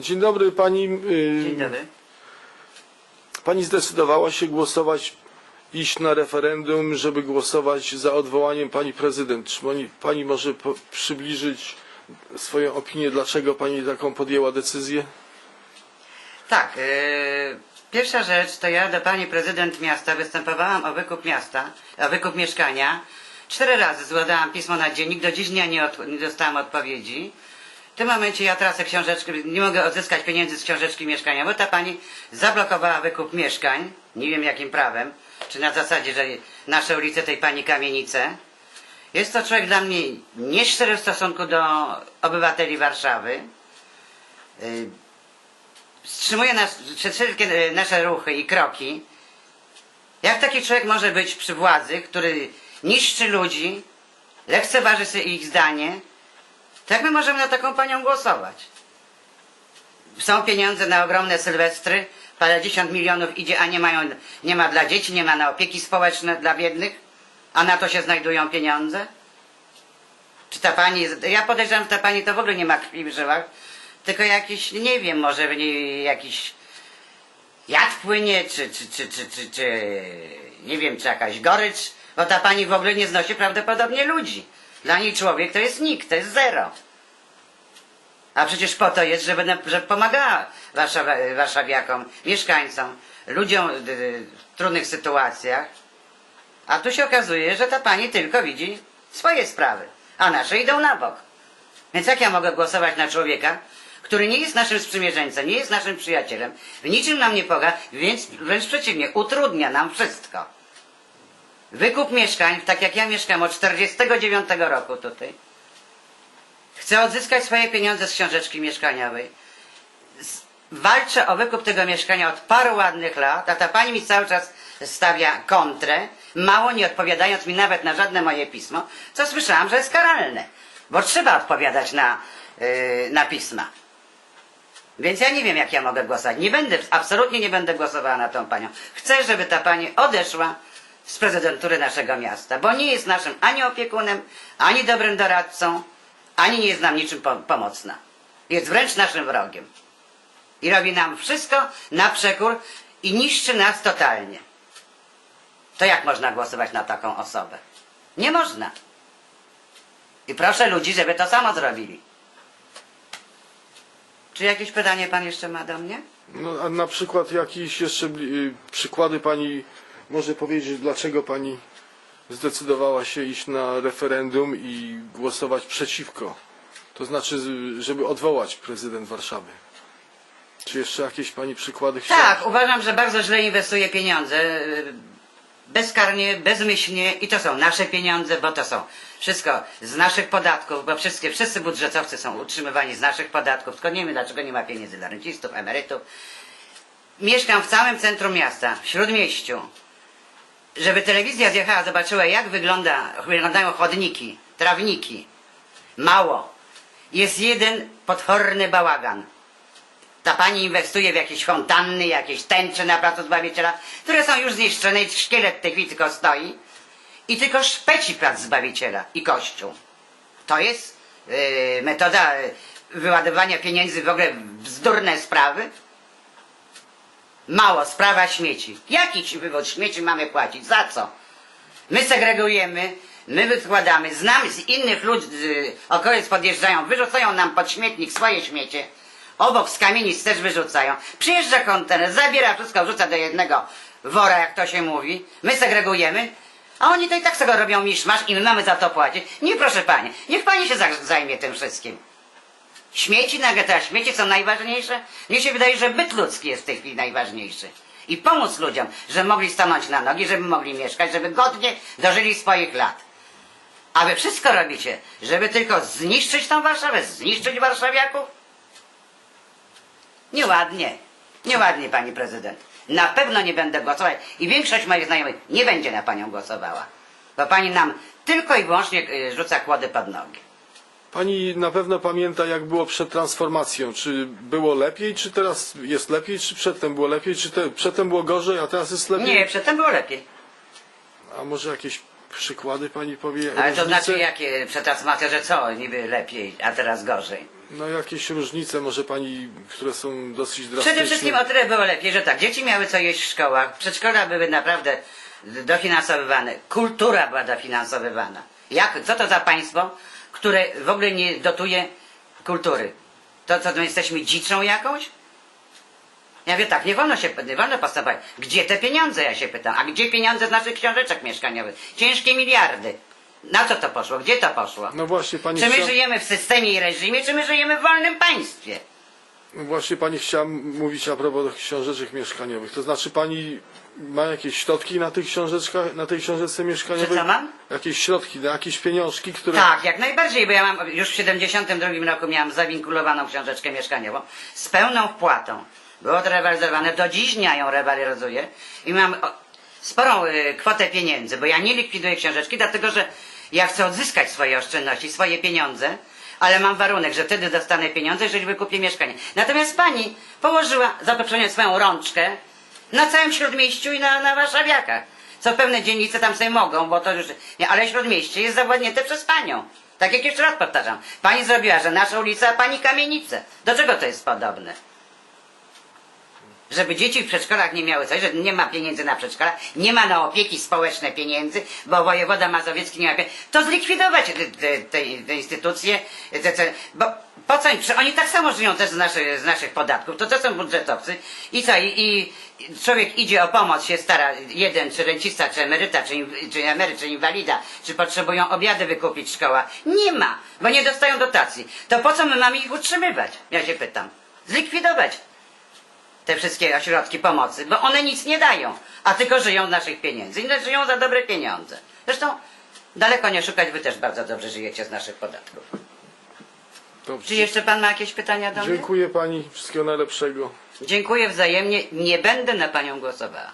Dzień dobry, pani. y, Dzień dobry. Pani zdecydowała się głosować, iść na referendum, żeby głosować za odwołaniem pani prezydent. Czy pani, pani może po, przybliżyć swoją opinię, dlaczego pani taką podjęła decyzję? Tak, yy, pierwsza rzecz to ja do pani prezydent miasta występowałam o wykup miasta, o wykup mieszkania. Cztery razy zładałam pismo na dziennik, do dziś dnia nie, od, nie dostałam odpowiedzi. Tym momencie ja tracę książeczkę, nie mogę odzyskać pieniędzy z książeczki mieszkania, bo ta pani zablokowała wykup mieszkań, nie wiem jakim prawem, czy na zasadzie, że nasze ulice tej pani kamienice. Jest to człowiek dla mnie nieszczery w stosunku do obywateli Warszawy. Yy, wstrzymuje nas, przez wszelkie e, nasze ruchy i kroki. Jak taki człowiek może być przy władzy, który niszczy ludzi, lekceważy sobie ich zdanie, jak my możemy na taką panią głosować? Są pieniądze na ogromne sylwestry, parędziesiąt milionów idzie, a nie, mają, nie ma dla dzieci, nie ma na opieki społeczne dla biednych, a na to się znajdują pieniądze? Czy ta pani, ja podejrzewam, że ta pani to w ogóle nie ma krwi w żyłach, tylko jakiś, nie wiem, może w niej jakiś jad płynie, czy, czy, czy, czy, czy, czy nie wiem, czy jakaś gorycz, bo ta pani w ogóle nie znosi prawdopodobnie ludzi. Dla niej człowiek to jest nikt, to jest zero. A przecież po to jest, żeby, żeby pomagała Warszawa, warszawiakom, mieszkańcom, ludziom y, y, w trudnych sytuacjach. A tu się okazuje, że ta pani tylko widzi swoje sprawy, a nasze idą na bok. Więc jak ja mogę głosować na człowieka, który nie jest naszym sprzymierzeńcem, nie jest naszym przyjacielem, w niczym nam nie pomaga, więc wręcz przeciwnie, utrudnia nam wszystko. Wykup mieszkań, tak jak ja mieszkam od 49 roku tutaj. Chcę odzyskać swoje pieniądze z książeczki mieszkaniowej. Walczę o wykup tego mieszkania od paru ładnych lat, a ta pani mi cały czas stawia kontrę, mało nie odpowiadając mi nawet na żadne moje pismo, co słyszałam, że jest karalne, bo trzeba odpowiadać na, yy, na pisma. Więc ja nie wiem, jak ja mogę głosować. Nie będę, absolutnie nie będę głosowała na tą panią. Chcę, żeby ta pani odeszła z prezydentury naszego miasta, bo nie jest naszym ani opiekunem, ani dobrym doradcą, ani nie jest nam niczym po- pomocna. Jest wręcz naszym wrogiem. I robi nam wszystko na przekór i niszczy nas totalnie. To jak można głosować na taką osobę? Nie można. I proszę ludzi, żeby to samo zrobili. Czy jakieś pytanie pan jeszcze ma do mnie? No, a na przykład jakieś jeszcze y, przykłady pani może powiedzieć, dlaczego pani zdecydowała się iść na referendum i głosować przeciwko? To znaczy, żeby odwołać prezydent Warszawy. Czy jeszcze jakieś pani przykłady chciała? Tak, uważam, że bardzo źle inwestuje pieniądze. Bezkarnie, bezmyślnie i to są nasze pieniądze, bo to są wszystko z naszych podatków, bo wszystkie, wszyscy budżetowcy są utrzymywani z naszych podatków, tylko nie wiem dlaczego nie ma pieniędzy dla rencistów, emerytów. Mieszkam w całym centrum miasta, w Śródmieściu. Żeby telewizja zjechała, zobaczyła jak wygląda, wyglądają chodniki, trawniki. Mało. Jest jeden potworny bałagan. Ta pani inwestuje w jakieś fontanny, jakieś tęcze na placu Zbawiciela, które są już zniszczone i szkielet tej chwili tylko stoi. I tylko szpeci plac Zbawiciela i kościół. To jest yy, metoda yy, wyładowania pieniędzy w ogóle w bzdurne sprawy. Mało, sprawa śmieci. Jaki ci wywód śmieci mamy płacić? Za co? My segregujemy, my wykładamy, znamy z innych ludzi, z okolic podjeżdżają, wyrzucają nam pod śmietnik swoje śmiecie. Obok z kamienic też wyrzucają. Przyjeżdża kontener, zabiera wszystko, wrzuca do jednego wora, jak to się mówi. My segregujemy, a oni to i tak sobie robią miszmasz i my mamy za to płacić. Nie proszę pani, niech pani się za- zajmie tym wszystkim. Śmieci nagle teraz śmieci są najważniejsze? Mnie się wydaje, że byt ludzki jest w tej chwili najważniejszy. I pomóc ludziom, żeby mogli stanąć na nogi, żeby mogli mieszkać, żeby godnie dożyli swoich lat. A wy wszystko robicie, żeby tylko zniszczyć tą Warszawę, zniszczyć warszawiaków? Nieładnie. Nieładnie, pani prezydent. Na pewno nie będę głosować i większość moich znajomych nie będzie na panią głosowała. Bo pani nam tylko i wyłącznie y, rzuca kłody pod nogi. Pani na pewno pamięta, jak było przed transformacją. Czy było lepiej, czy teraz jest lepiej, czy przedtem było lepiej, czy te, przedtem było gorzej, a teraz jest lepiej? Nie, przedtem było lepiej. A może jakieś przykłady pani powie? Ale to różnice? znaczy jakie przetransformacja, że co, niby lepiej, a teraz gorzej. No jakieś różnice może pani, które są dosyć drastyczne. Przede wszystkim o tyle było lepiej, że tak, dzieci miały co jeść w szkołach, przedszkola były naprawdę dofinansowywane, kultura była dofinansowywana. Jak, co to za państwo, które w ogóle nie dotuje kultury? To co, my jesteśmy dziczą jakąś? Ja wiem tak, nie wolno się, nie wolno postępować. Gdzie te pieniądze, ja się pytam? A gdzie pieniądze z naszych książeczek mieszkaniowych? Ciężkie miliardy. Na co to poszło? Gdzie to poszło? No właśnie pani Czy my żyjemy w systemie i reżimie, czy my żyjemy w wolnym państwie? Właśnie pani chciała mówić a propos książeczek mieszkaniowych. To znaczy pani ma jakieś środki na tych książeczkach, na tej książeczce mieszkaniowej? Czy co mam? Jakieś środki, na jakieś pieniążki, które... Tak, jak najbardziej, bo ja mam już w 72 roku miałam zawinkulowaną książeczkę mieszkaniową z pełną wpłatą. Było to rewaloryzowane, do dziś dnia ją rewaloryzuję i mam o, sporą y, kwotę pieniędzy, bo ja nie likwiduję książeczki, dlatego że ja chcę odzyskać swoje oszczędności, swoje pieniądze, ale mam warunek, że wtedy dostanę pieniądze, jeżeli wykupię mieszkanie. Natomiast pani położyła za poprzednio swoją rączkę na całym śródmieściu i na, na warszawiakach. Co pewne dzielnice tam sobie mogą, bo to już. Nie, ale śródmieście jest zawładnięte przez panią. Tak jak jeszcze raz powtarzam. Pani zrobiła, że nasza ulica, a pani kamienicę. Do czego to jest podobne? Żeby dzieci w przedszkolach nie miały coś, że nie ma pieniędzy na przedszkola, nie ma na opieki społeczne pieniędzy, bo wojewoda mazowiecki nie ma pieniędzy, to zlikwidować te, te, te, te instytucje, te, te, bo po co, czy oni tak samo żyją też z naszych, z naszych podatków, to to są budżetowcy? I co, i, i człowiek idzie o pomoc, się stara, jeden, czy rencista, czy emeryta, czy, czy emeryt, czy inwalida, czy potrzebują obiady wykupić szkoła, nie ma, bo nie dostają dotacji, to po co my mamy ich utrzymywać, ja się pytam, zlikwidować te wszystkie ośrodki pomocy, bo one nic nie dają, a tylko żyją z naszych pieniędzy. Inne żyją za dobre pieniądze. Zresztą daleko nie szukać, wy też bardzo dobrze żyjecie z naszych podatków. Dobrze. Czy jeszcze pan ma jakieś pytania do mnie? Dziękuję pani, wszystkiego najlepszego. Dziękuję wzajemnie. Nie będę na panią głosowała.